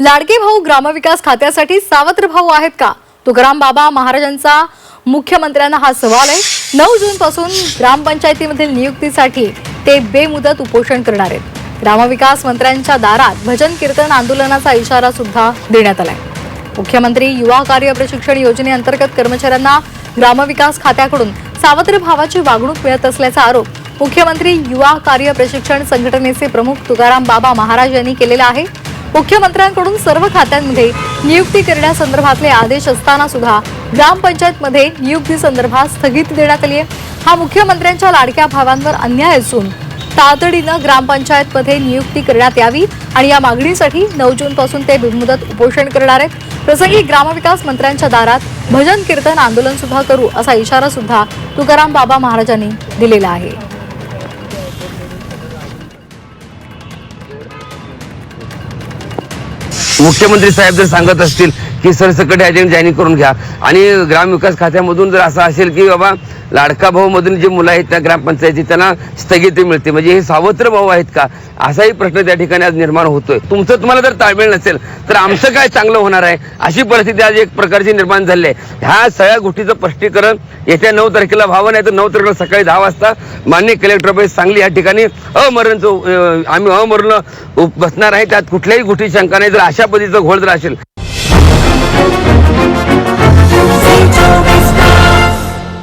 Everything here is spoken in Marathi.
लाडके भाऊ ग्रामविकास खात्यासाठी सावत्र भाऊ आहेत का? तुकाराम बाबा महाराजांचा मुख्यमंत्र्यांना हा सवाल आहे. नऊ जून पासून ग्रामपंचायतीमधील नियुक्तीसाठी ते बेमुदत उपोषण करणार आहेत. ग्रामविकास मंत्र्यांच्या दारात भजन कीर्तन आंदोलनाचा इशारा सुद्धा देण्यात आलाय. मुख्यमंत्री युवा कार्य प्रशिक्षण योजनेअंतर्गत कर्मचाऱ्यांना ग्रामविकास खात्याकडून सावत्र भावाची वागणूक मिळत असल्याचा आरोप मुख्यमंत्री युवा कार्य प्रशिक्षण संघटनेचे प्रमुख तुकाराम बाबा महाराज यांनी केलेला आहे. मुख्यमंत्र्यांकडून सर्व खात्यांमध्ये नियुक्ती करण्यासंदर्भातले आदेश असताना सुद्धा ग्रामपंचायतमध्ये नियुक्ती संदर्भात स्थगिती देण्यात आली आहे. हा मुख्यमंत्र्यांच्या लाडक्या भावांवर अन्याय असून तातडीनं ग्रामपंचायतमध्ये नियुक्ती करण्यात यावी आणि या मागणीसाठी नऊ जूनपासून ते बिनमुदत उपोषण करणार आहेत. प्रसंगी ग्रामविकास मंत्र्यांच्या दारात भजन कीर्तन आंदोलन सुद्धा करू असा इशारा सुद्धा तुकाराम बाबा महाराजांनी दिलेला आहे. मुख्यमंत्री साहेब जर सांगत असतील हे सरसकट एजंट जाहीर करून घ्या. आणि ग्रामविकास खात्यामधून जर असं असेल की बाबा लाडका भाऊ मधून जे मुलं आहेत त्या ग्रामपंचायती त्यांना स्थगिती मिळते. म्हणजे हे सावत्र भाऊ आहेत का? असाही प्रश्न त्या ठिकाणी आज निर्माण होतोय. तुमचं तुम्हाला जर ताळमेळ नसेल तर आमचं काय चांगलं होणार आहे? अशी परिस्थिती आज एक प्रकारची निर्माण झाली आहे. ह्या सगळ्या गोष्टीचं स्पष्टीकरण येत्या नऊ तारखेला व्हावं नाही तर नऊ तारखेला सकाळी दहा वाजता मान्य कलेक्टर सांगली या ठिकाणी अमरणचं आम्ही अमरण बसणार आहे. त्यात कुठल्याही गोष्टी शंका नाही. जर अशा पद्धतीचं घोळ जर असेल